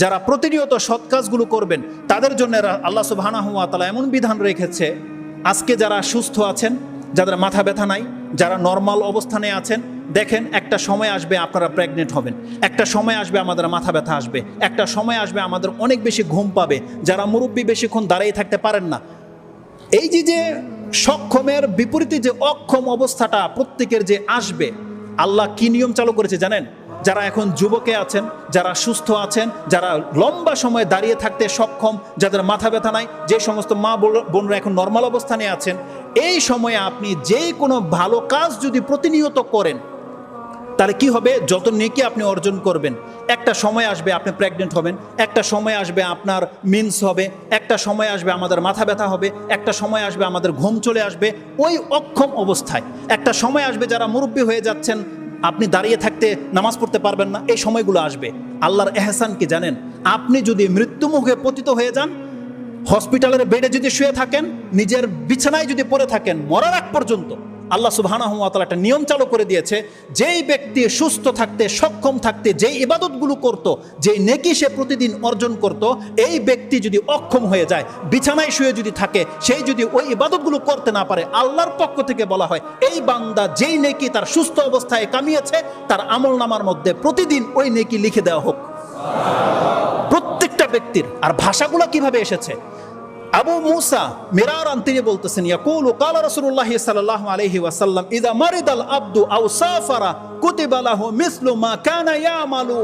যারা প্রতিনিয়ত সৎ কাজগুলো করবেন, তাদের জন্য আল্লাহ সুবহানাহু ওয়া তাআলা এমন বিধান রেখেছে, আজকে যারা সুস্থ আছেন, যাদের মাথা ব্যথা নাই, যারা নর্মাল অবস্থানে আছেন, দেখেন একটা সময় আসবে আপনারা প্রেগনেন্ট হবেন, একটা সময় আসবে আমাদের মাথা ব্যথা আসবে, একটা সময় আসবে আমাদের অনেক বেশি ঘুম পাবে, যারা মুরব্বী বেশিক্ষণ দাঁড়িয়ে থাকতে পারেন না। এই যে যে সক্ষমের বিপরীতে যে অক্ষম অবস্থাটা প্রত্যেকের যে আসবে, আল্লাহ কি নিয়ম চালু করেছে জানেন? যারা এখন যুবকে আছেন, যারা সুস্থ আছেন, যারা লম্বা সময় দাঁড়িয়ে থাকতে সক্ষম, যাদের মাথা ব্যথা নাই, যে সমস্ত মা বোন- বোনরা এখন নর্মাল অবস্থানে আছেন, এই সময়ে আপনি যে কোনো ভালো কাজ যদি প্রতিনিয়ত করেন, তাহলে কি হবে? যত নেকি আপনি অর্জন করবেন। একটা সময় আসবে আপনি প্রেগনেন্ট হবেন, একটা সময় আসবে আপনার মিন্স হবে, একটা সময় আসবে আমাদের মাথা ব্যথা হবে, একটা সময় আসবে আমাদের ঘুম চলে আসবে, ওই অক্ষম অবস্থায়। একটা সময় আসবে যারা মুরব্বী হয়ে যাচ্ছেন আপনি দাঁড়িয়ে থাকতে নামাজ পড়তে পারবেন না, এই সময়গুলো আসবে। আল্লাহর এহসান কি জানেন? আপনি যদি মৃত্যুমুখে পতিত হয়ে যান, হসপিটালের বেডে যদি শুয়ে থাকেন, নিজের বিছানায় যদি পড়ে থাকেন, মরার আগ পর্যন্ত আল্লাহ সুবহানাহু ওয়া তাআলা একটা নিয়ম চালু করে দিয়েছে, যেই ব্যক্তি সুস্থ থাকতে, সক্ষম থাকতে, যেই ইবাদতগুলো করত, যেই নেকি সে প্রতিদিন অর্জন করত, এই ব্যক্তি যদি অক্ষম হয়ে যায়, বিছানায় শুয়ে যদি থাকে, সেই যদি ওই ইবাদতগুলো করতে না পারে, আল্লাহর পক্ষ থেকে বলা হয়, এই বান্দা যেই নেকি তার সুস্থ অবস্থায় কামিয়েছে, তার আমল নামার মধ্যে প্রতিদিন ওই নেকি লিখে দেওয়া হোক। প্রত্যেকটা ব্যক্তির, আর ভাষাগুলো কীভাবে এসেছে? আবু মুসা মিরারান তিনি বলতেছেন, ইয়াকুলু কালা রাসূলুল্লাহ সাল্লাল্লাহু আলাইহি ওয়াসাল্লাম ইযা মারিদাল আবদু আও সাফারা কুতিবা লাহু মিসলু মা কানা ইয়ামালু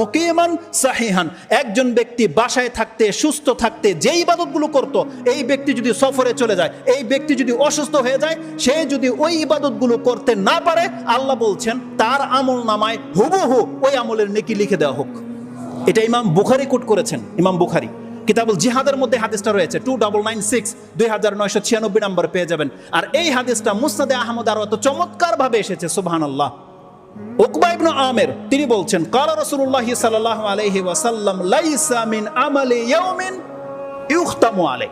মুকিমান সাহিহান। একজন ব্যক্তি বাসায় থাকতে, সুস্থ থাকতে যে ইবাদতগুলো করত, এই ব্যক্তি যদি সফরে চলে যায়, এই ব্যক্তি যদি অসুস্থ হয়ে যায়, সে যদি ওই ইবাদতগুলো করতে না পারে, আল্লাহ বলছেন, তার আমল নামায় হুবহু ওই আমলের নেকি লিখে দেওয়া হোক। এটা ইমাম বুখারি কোট করেছেন, ইমাম বুখারি। কিতাবুল জিহাদের মধ্যে হাদিসটা রয়েছে। টু ডাবল নাইন সিক্স দুই হাজার নয়শো ছিয়ানব্বই নম্বর পেয়ে যাবেন। আর এই হাদিসটা মুস্তাদে আহমদ আর অত চমৎকারভাবে এসেছে সুবহান আল্লাহ উকবা ইবনু আমের, তিনি বলছেন, কালা রাসূলুল্লাহি সাল্লাল্লাহু আলাইহি ওয়াসাল্লাম, লাইসা মিন আমালি ইয়াউমিন ইউখতামু আলাই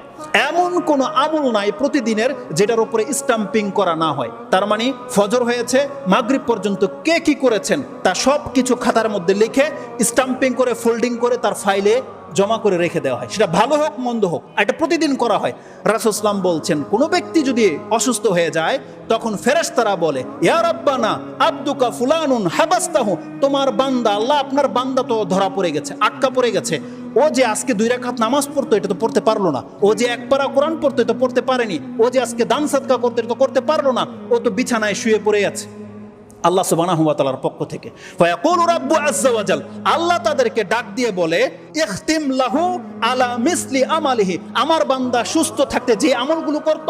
এমন কোন আমল নাই প্রতিদিনের যেটার উপরে স্টাম্পিং করা না হয়। তার মানে ফজর হয়েছে, মাগরিব পর্যন্ত কে কি করেছেন তা সব কিছু খাতার মধ্যে লিখে স্টাম্পিং করে ফোল্ডিং করে তার ফাইলে জমা করে রেখে দেওয়া হয়। সেটা ভালো হোক, মন্দ হোক এটা প্রতিদিন করা হয়। রাসুসলাম বলছেন, কোনো ব্যক্তি যদি অসুস্থ হয়ে যায়, তখন ফেরেশতারা বলে, ইয়া রাব্বানা, আব্দুকা ফুলানুন হাবাস্তাহু। তোমার বান্দা, আল্লাহ আপনার বান্দা তো ধরা পড়ে গেছে, আটকা পড়ে গেছে। ও যে আজকে দুই রাখাত নামাজ পড়তো, এটা তো পড়তে পারল না। ও যে এক পারা কোরআন পড়তো, এটা পড়তে পারেনি। ও যে আজকে দান সাদকা করতো, এটা তো করতে পারল না। ও তো বিছানায় শুয়ে পড়ে আছে। আল্লাহ তাআলার পক্ষ থেকে। আল্লাহ তাদেরকে ডাক দিয়ে বলে, ইখতিম লাহু আলা মিসলি আমালিহি। আমার বান্দা সুস্থ থাকতে যে আমলগুলো করত,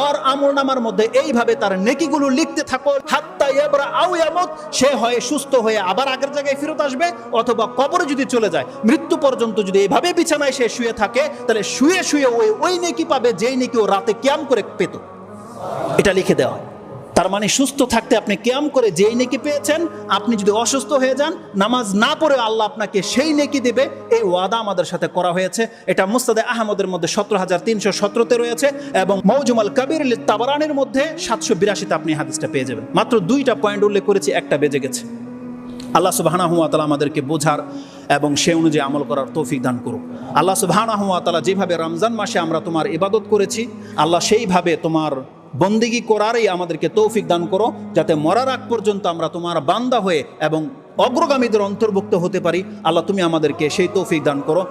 ওর আমল নামার মধ্যে এইভাবে তার নেকিগুলো লিখতে থাকো। হাত্তা ইয়াবরা আও ইয়ামুত। সে হয় সুস্থ হয়ে আবার আগের জায়গায় ফেরত আসবে, অথবা কবরে যদি চলে যায়, মৃত্যু পর্যন্ত যদি এইভাবে বিছানায় সে শুয়ে থাকে, তাহলে শুয়ে শুয়ে ওই ওই নেকি পাবে, যেই নেকি ও রাতে কিয়াম করে পেত। এটা লিখে দেওয়া হয়। তার মানে সুস্থ থাকতে আপনি কেয়াম করে যেই নেকি পেয়েছেন, আপনি যদি অসুস্থ হয়ে যান, নামাজ না পড়ে আল্লাহ আপনাকে সেই নেকি দেবে। এই ওয়াদা আমাদের সাথে করা হয়েছে। এটা মুস্তাদে আহমদের মধ্যে সতেরো হাজার তিনশো সতেরোতে রয়েছে এবং মৌজুমাল কবির তাবারানের মধ্যে সাতশো বিরাশিতে আপনি হাদিসটা পেয়ে যাবেন। মাত্র দুইটা পয়েন্ট উল্লেখ করেছি, একটা বেজে গেছে। আল্লাহ সুবহানাহু ওয়া তাআলা আমাদেরকে বোঝার এবং সে অনুযায়ী আমল করার তৌফিক দান করুক। আল্লাহ সুবহানাহু ওয়া তাআলা যেভাবে রমজান মাসে আমরা তোমার ইবাদত করেছি, আল্লাহ সেইভাবে তোমার বন্দিগি করারই আমাদেরকে তৌফিক দান করো, যাতে মরার আগ পর্যন্ত আমরা তোমার বান্দা হয়ে এবং অগ্রগামীদের অন্তর্ভুক্ত হতে পারি। আল্লাহ, তুমি আমাদেরকে সেই তৌফিক দান করো।